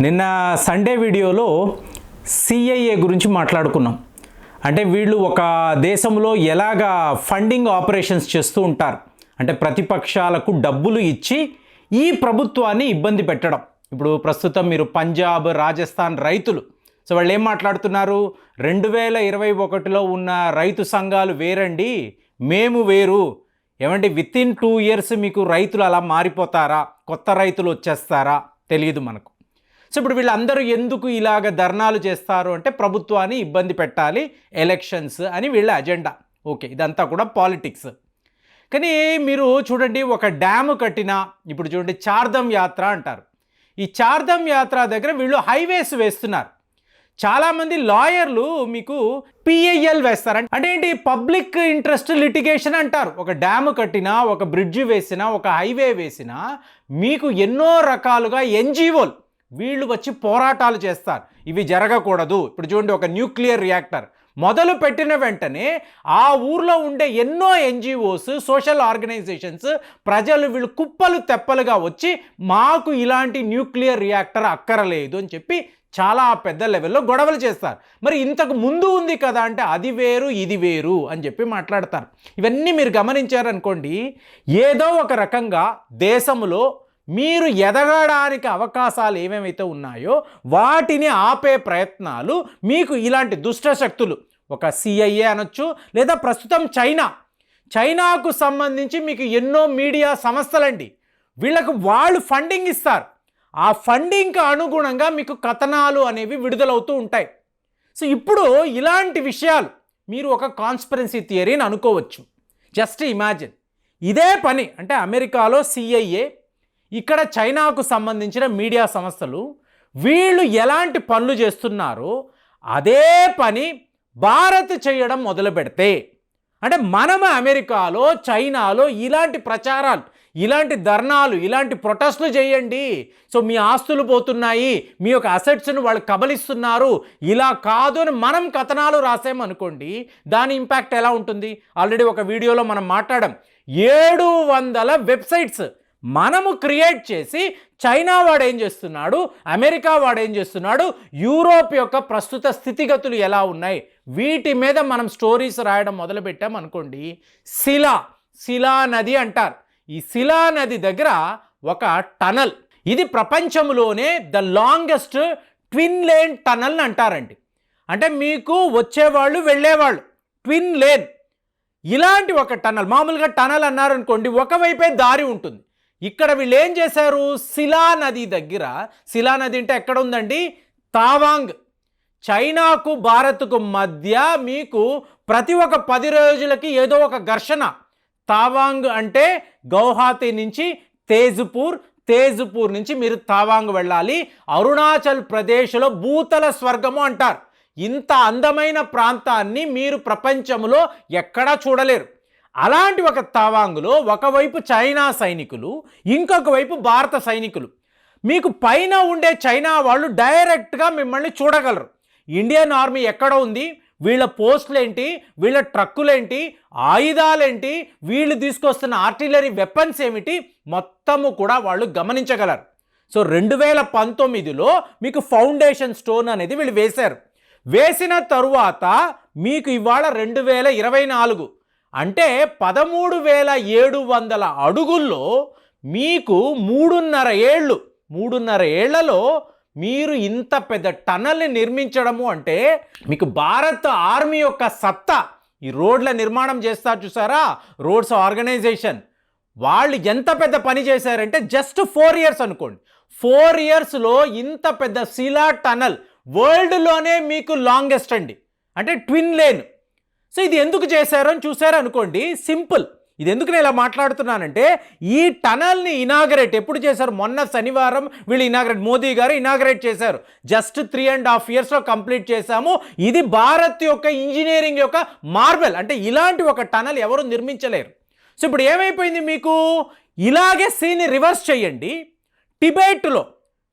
నిన్న సండే వీడియోలో సిఐఏ గురించి మాట్లాడుకున్నాం. అంటే వీళ్ళు ఒక దేశంలో ఎలాగా ఫండింగ్ ఆపరేషన్స్ చేస్తూ ఉంటారు. అంటే ప్రతిపక్షాలకు డబ్బులు ఇచ్చి ఈ ప్రభుత్వాన్ని ఇబ్బంది పెట్టడం. ఇప్పుడు ప్రస్తుతం మీరు పంజాబ్ రాజస్థాన్ రైతులు. సో వాళ్ళు ఏం మాట్లాడుతున్నారు? రెండు వేల ఇరవై ఒకటిలో ఉన్న రైతు సంఘాలు వేరండి మేము వేరు. ఏమంటే విత్ ఇన్ టూ ఇయర్స్ మీకు రైతులు అలా మారిపోతారా? కొత్త రైతులు వచ్చేస్తారా? తెలియదు మనకు. సో ఇప్పుడు వీళ్ళందరూ ఎందుకు ఇలాగ ధర్నాలు చేస్తారు అంటే ప్రభుత్వాన్ని ఇబ్బంది పెట్టాలి ఎలక్షన్స్ అని వీళ్ళ అజెండా. ఓకే ఇదంతా కూడా పాలిటిక్స్. కానీ మీరు చూడండి ఒక డ్యాము కట్టినా ఇప్పుడు చూడండి చార్ధం యాత్ర అంటారు. ఈ చార్ధమ్ యాత్ర దగ్గర వీళ్ళు హైవేస్ వేస్తున్నారు. చాలామంది లాయర్లు మీకు పిఐఎల్ వేస్తారు. అంటే ఏంటి? పబ్లిక్ ఇంట్రెస్ట్ లిటిగేషన్ అంటారు. ఒక డ్యాము కట్టినా ఒక బ్రిడ్జ్ వేసినా ఒక హైవే వేసినా మీకు ఎన్నో రకాలుగా ఎన్జిఓలు వీళ్ళు వచ్చి పోరాటాలు చేస్తారు. ఇవి జరగకూడదు. ఇప్పుడు చూడండి ఒక న్యూక్లియర్ రియాక్టర్. మొదలు పెట్టిన వెంటనే ఆ ఊర్లో ఉండే ఎన్నో ఎన్జిఓస్ సోషల్ ఆర్గనైజేషన్స్ ప్రజలు వీళ్ళు కుప్పలు తెప్పలుగా వచ్చి మాకు ఇలాంటి న్యూక్లియర్ రియాక్టర్ అక్కరలేదు అని చెప్పి చాలా పెద్ద లెవెల్లో గొడవలు చేస్తారు. మరి ఇంతకు ముందు ఉంది కదా అంటే అది వేరు ఇది వేరు అని చెప్పి మాట్లాడతారు. ఇవన్నీ మీరు గమనించారనుకోండి ఏదో ఒక రకంగా దేశంలో మీరు ఎదగడానికి అవకాశాలు ఏమేమైతే ఉన్నాయో వాటిని ఆపే ప్రయత్నాలు మీకు ఇలాంటి దుష్ట శక్తులు ఒక సిఐఏ అనొచ్చు లేదా ప్రస్తుతం చైనా. చైనాకు సంబంధించి మీకు ఎన్నో మీడియా సంస్థలండి. వీళ్ళకు వాళ్ళు ఫండింగ్ ఇస్తారు. ఆ ఫండింగ్కి అనుగుణంగా మీకు కథనాలు అనేవి విడుదలవుతూ ఉంటాయి. సో ఇప్పుడు ఇలాంటి విషయాలు మీరు ఒక కాన్స్పరెన్సీ థియరీని అనుకోవచ్చు. Just imagine. ఇదే పని అంటే అమెరికాలో సిఐఏ ఇక్కడ చైనాకు సంబంధించిన మీడియా సంస్థలు వీళ్ళు ఎలాంటి పనులు చేస్తున్నారో అదే పని భారత్ చేయడం మొదలు పెడితే. అంటే మనం అమెరికాలో చైనాలో ఇలాంటి ప్రచారాలు ఇలాంటి ధర్నాలు ఇలాంటి ప్రొటెస్టులు చేయండి. సో మీ ఆస్తులు పోతున్నాయి మీ యొక్క అసెట్స్ను వాళ్ళు కబలిస్తున్నారు ఇలా కాదు అని మనం కథనాలు రాసామనుకోండి దాని ఇంపాక్ట్ ఎలా ఉంటుంది? ఆల్రెడీ ఒక వీడియోలో మనం మాట్లాడాం. ఏడు వందల వెబ్సైట్స్ మనము క్రియేట్ చేసి చైనా వాడు ఏం చేస్తున్నాడు? అమెరికా వాడు ఏం చేస్తున్నాడు? యూరోప్ యొక్క ప్రస్తుత స్థితిగతులు ఎలా ఉన్నాయి? వీటి మీద మనం స్టోరీస్ రాయడం మొదలుపెట్టాం అనుకోండి. శిలా శిలా నది అంటారు. ఈ శిలా నది దగ్గర ఒక టనల్. ఇది ప్రపంచంలోనే the longest twin lane tunnel అంటారండి. అంటే మీకు వచ్చేవాళ్ళు వెళ్ళేవాళ్ళు. Twin lane. ఇలాంటి ఒక టనల్ మామూలుగా టనల్ అన్నారనుకోండి ఒకవైపే దారి ఉంటుంది. ఇక్కడ వీళ్ళు ఏం చేశారు? శిలా నది దగ్గర శిలా నది అంటే ఎక్కడ ఉందండి తావాంగ్. చైనాకు భారత్కు మధ్య మీకు ప్రతి ఒక్క పది రోజులకి ఏదో ఒక ఘర్షణ. తావాంగ్ అంటే గౌహాతి నుంచి తేజ్పూర్ తేజ్పూర్ నుంచి మీరు తావాంగ్ వెళ్ళాలి. అరుణాచల్ ప్రదేశ్లో భూతల స్వర్గము అంటారు. ఇంత అందమైన ప్రాంతాన్ని మీరు ప్రపంచంలో ఎక్కడా చూడలేరు. అలాంటి ఒక తావాంగులో ఒకవైపు చైనా సైనికులు ఇంకొక వైపు భారత సైనికులు. మీకు పైన ఉండే చైనా వాళ్ళు డైరెక్ట్గా మిమ్మల్ని చూడగలరు. ఇండియన్ ఆర్మీ ఎక్కడ ఉంది? వీళ్ళ పోస్టులేంటి? వీళ్ళ ట్రక్కులేంటి? ఆయుధాలేంటి? వీళ్ళు తీసుకొస్తున్న ఆర్టిలరీ వెపన్స్ ఏమిటి? మొత్తము కూడా వాళ్ళు గమనించగలరు. సో రెండు వేల పంతొమ్మిదిలో మీకు ఫౌండేషన్ స్టోన్ అనేది వీళ్ళు వేశారు. వేసిన తరువాత మీకు ఇవాళ రెండు వేల ఇరవై నాలుగు అంటే పదమూడు వేల ఏడు వందల అడుగుల్లో మీకు మూడున్నర ఏళ్ళు మూడున్నర ఏళ్ళలో మీరు ఇంత పెద్ద టనల్ని నిర్మించడము అంటే మీకు భారత ఆర్మీ యొక్క సత్తా ఈ రోడ్ల నిర్మాణం చేస్తారు చూసారా? Roads organisation. వాళ్ళు ఎంత పెద్ద పని చేశారంటే జస్ట్ ఫోర్ ఇయర్స్ అనుకోండి. ఫోర్ ఇయర్స్లో ఇంత పెద్ద శిలా టనల్ వరల్డ్లోనే మీకు లాంగెస్ట్ అండి. అంటే ట్విన్ లేన్. సో ఇది ఎందుకు చేశారు అని చూశారు అనుకోండి సింపుల్. ఇది ఎందుకు నేను ఇలా మాట్లాడుతున్నానంటే ఈ టనల్ని ఇనాగరేట్ ఎప్పుడు చేశారు? మొన్న శనివారం వీళ్ళు ఇనాగరేట్ మోదీ గారు ఇనాగరేట్ చేశారు. జస్ట్ త్రీ అండ్ హాఫ్ ఇయర్స్లో కంప్లీట్ చేశాము. ఇది భారత్ యొక్క ఇంజనీరింగ్ యొక్క మార్బెల్. అంటే ఇలాంటి ఒక టనల్ ఎవరు నిర్మించలేరు. సో ఇప్పుడు ఏమైపోయింది మీకు? ఇలాగే సీని రివర్స్ చేయండి. టిబెట్లో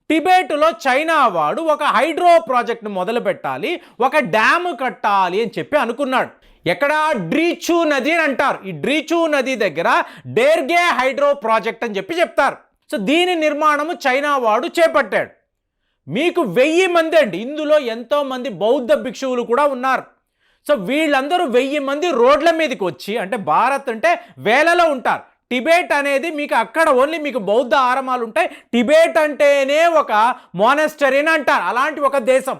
టిబెట్లో చైనా వాడు ఒక హైడ్రో ప్రాజెక్ట్ను మొదలు పెట్టాలి ఒక డ్యామ్ కట్టాలి అని చెప్పి అనుకున్నాడు. ఎక్కడ డ్రీచూ నది అని అంటారు. ఈ డ్రీచూ నది దగ్గర డేర్గే హైడ్రో ప్రాజెక్ట్ అని చెప్పి చెప్తారు. సో దీని నిర్మాణము చైనా వాడు చేపట్టాడు. మీకు వెయ్యి మంది అండి ఇందులో ఎంతోమంది బౌద్ధ భిక్షువులు కూడా ఉన్నారు. సో వీళ్ళందరూ వెయ్యి మంది రోడ్ల మీదకి వచ్చి అంటే భారత్ అంటే వేలలో ఉంటారు. టిబేట్ అనేది మీకు అక్కడ ఓన్లీ మీకు బౌద్ధ ఆరామాలు ఉంటాయి. టిబేట్ అంటేనే ఒక మోనెస్టరీని అంటారు. అలాంటి ఒక దేశం.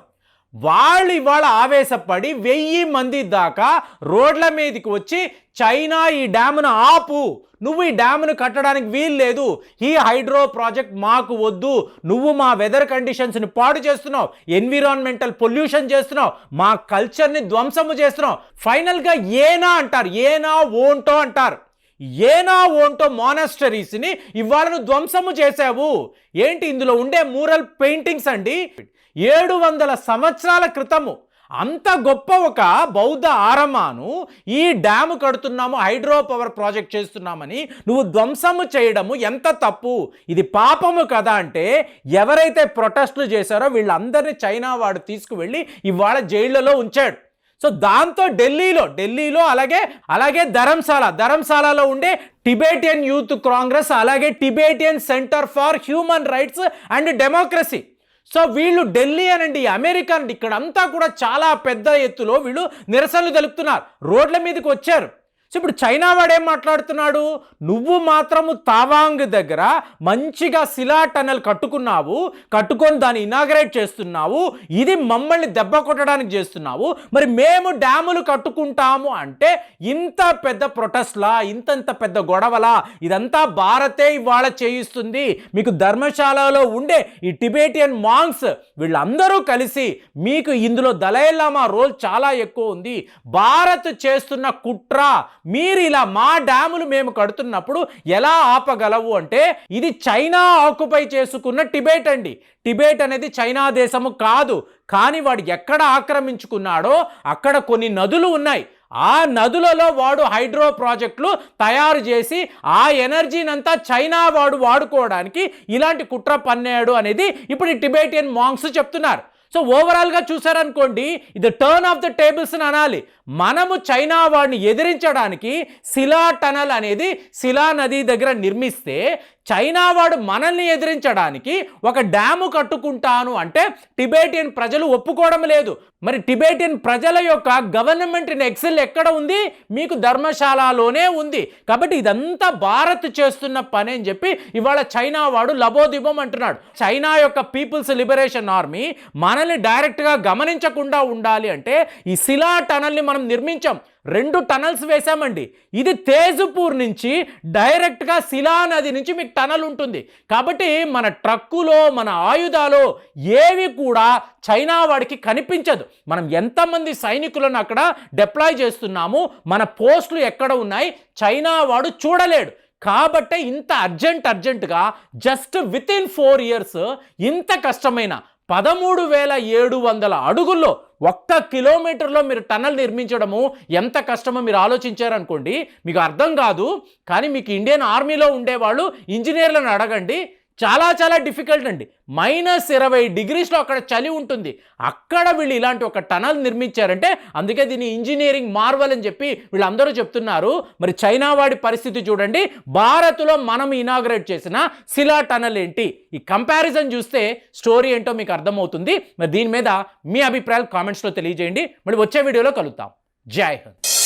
వాళ్ళు ఇవాళ ఆవేశపడి వెయ్యి మంది దాకా రోడ్ల మీదకి వచ్చి చైనా ఈ డ్యామ్ను ఆపు. నువ్వు ఈ డ్యామ్ను కట్టడానికి వీలు లేదు ఈ హైడ్రో ప్రాజెక్ట్ మాకు వద్దు. నువ్వు మా వెదర్ కండిషన్స్ని పాడు చేస్తున్నావు. ఎన్విరాన్మెంటల్ పొల్యూషన్ చేస్తున్నావు. మా కల్చర్ని ధ్వంసము చేస్తున్నావు. ఫైనల్గా ఏనా అంటారు. ఏనా ఓంటో అంటారు. ఏనా ఓంటో మానస్టరీస్ని ఇవాళ నువ్వు ధ్వంసము చేసావు ఏంటి ఇందులో ఉండే మూరల్ పెయింటింగ్స్ అండి? ఏడు వందల సంవత్సరాల క్రితము. అంత గొప్ప ఒక బౌద్ధ ఆరమాను ఈ డ్యాము కడుతున్నాము హైడ్రో పవర్ ప్రాజెక్ట్ చేస్తున్నామని నువ్వు ధ్వంసము చేయడము ఎంత తప్పు? ఇది పాపము కదా అంటే ఎవరైతే ప్రొటెస్టులు చేశారో వీళ్ళందరినీ చైనా వాడు తీసుకువెళ్ళి ఇవాళ జైళ్ళలో ఉంచాడు. సో దాంతో ఢిల్లీలో ఢిల్లీలో అలాగే అలాగే ధరంశాల ధరంశాలలో ఉండే టిబేటియన్ యూత్ కాంగ్రెస్ అలాగే Tibetan centre for human rights and democracy so వీళ్ళు ఢిల్లీ అనండి అమెరికా అండి ఇక్కడ అంతా కూడా చాలా పెద్ద ఎత్తులో వీళ్ళు నిరసనలు తెలుపుతున్నారు. రోడ్ల మీదకి వచ్చారు. సో ఇప్పుడు చైనా వాడేం మాట్లాడుతున్నాడు? నువ్వు మాత్రము తావాంగ్ దగ్గర మంచిగా శిలా టనల్ కట్టుకున్నావు కట్టుకొని దాన్ని ఇనాగరేట్ చేస్తున్నావు ఇది మమ్మల్ని దెబ్బ కొట్టడానికి చేస్తున్నావు మరి మేము డ్యాములు కట్టుకుంటాము అంటే ఇంత పెద్ద ప్రొటెస్ట్లా ఇంతంత పెద్ద గొడవలా ఇదంతా భారతే ఇవాళ చేయిస్తుంది. మీకు ధర్మశాలలో ఉండే ఈ టిబేటియన్ మాంగ్స్ వీళ్ళందరూ కలిసి మీకు ఇందులో దలైలామా రోల్ చాలా ఎక్కువ ఉంది. భారత్ చేస్తున్న కుట్ర మీరు ఇలా మా డ్యాములు మేము కడుతున్నప్పుడు ఎలా ఆపగలవు అంటే ఇది చైనా ఆక్యుపై చేసుకున్న టిబెట్ అండి. టిబెట్ అనేది చైనా దేశము కాదు. కానీ వాడు ఎక్కడ ఆక్రమించుకున్నాడో అక్కడ కొన్ని నదులు ఉన్నాయి. ఆ నదులలో వాడు హైడ్రో ప్రాజెక్టులు తయారు చేసి ఆ ఎనర్జీనంతా చైనా వాడు వాడుకోవడానికి ఇలాంటి కుట్ర పన్నాడు అనేది ఇప్పుడు టిబెటియన్ టిబేటియన్ మాంగ్స్ చెప్తున్నారు. సో ఓవరాల్గా చూసారనుకోండి ఇది టర్న్ ఆఫ్ ద టేబుల్స్ అని అనాలి. మనము చైనా వాడిని ఎదిరించడానికి శిలా టనల్ అనేది శిలా నది దగ్గర నిర్మిస్తే చైనా వాడు మనల్ని ఎదిరించడానికి ఒక డ్యాము కట్టుకుంటాను అంటే టిబేటియన్ ప్రజలు ఒప్పుకోవడం లేదు. మరి టిబేటియన్ ప్రజల యొక్క గవర్నమెంట్ ఎక్సెల్ ఎక్కడ ఉంది? మీకు ధర్మశాలలోనే ఉంది. కాబట్టి ఇదంతా భారత్ చేస్తున్న పని అని చెప్పి ఇవాళ చైనా వాడు లబోదిబం అంటున్నాడు. చైనా యొక్క పీపుల్స్ లిబరేషన్ ఆర్మీ మనల్ని డైరెక్ట్గా గమనించకుండా ఉండాలి అంటే ఈ శిలా టనల్ని మనం నిర్మించాం. రెండు టనల్స్ వేశామండి. ఇది తేజపూర్ నుంచి డైరెక్ట్గా శిలా నది నుంచి మీకు టనల్ ఉంటుంది. కాబట్టి మన ట్రక్కులో మన ఆయుధాలు ఏవి కూడా చైనా వాడికి కనిపించదు. మనం ఎంతమంది సైనికులను అక్కడ డిప్లాయ్ చేస్తున్నాము మన పోస్టులు ఎక్కడ ఉన్నాయి చైనా వాడు చూడలేడు. కాబట్టే ఇంత అర్జెంట్ అర్జెంటుగా just within four years ఇంత కష్టమైన పదమూడు వేల ఏడు వందల అడుగుల్లో ఒక్క కిలోమీటర్లో మీరు టన్నల్ నిర్మించడము ఎంత కష్టమో మీరు ఆలోచించారనుకోండి మీకు అర్థం కాదు. కానీ మీకు ఇండియన్ ఆర్మీలో ఉండేవాళ్ళు ఇంజనీర్లను అడగండి చాలా చాలా డిఫికల్ట్ అండి. మైనస్ ఇరవై డిగ్రీస్లో అక్కడ చలి ఉంటుంది. అక్కడ వీళ్ళు ఇలాంటి ఒక టనల్ నిర్మించారంటే అందుకే దీన్ని ఇంజనీరింగ్ మార్వల్ అని చెప్పి వీళ్ళందరూ చెప్తున్నారు. మరి చైనా వాడి పరిస్థితి చూడండి. భారత్లో మనం ఇనాగ్రేట్ చేసిన శిలా టనల్ ఏంటి? ఈ కంపారిజన్ చూస్తే స్టోరీ ఏంటో మీకు అర్థమవుతుంది. మరి దీని మీద మీ అభిప్రాయాలు కామెంట్స్లో తెలియజేయండి. మరి వచ్చే వీడియోలో కలుద్దాం. జై హింద్.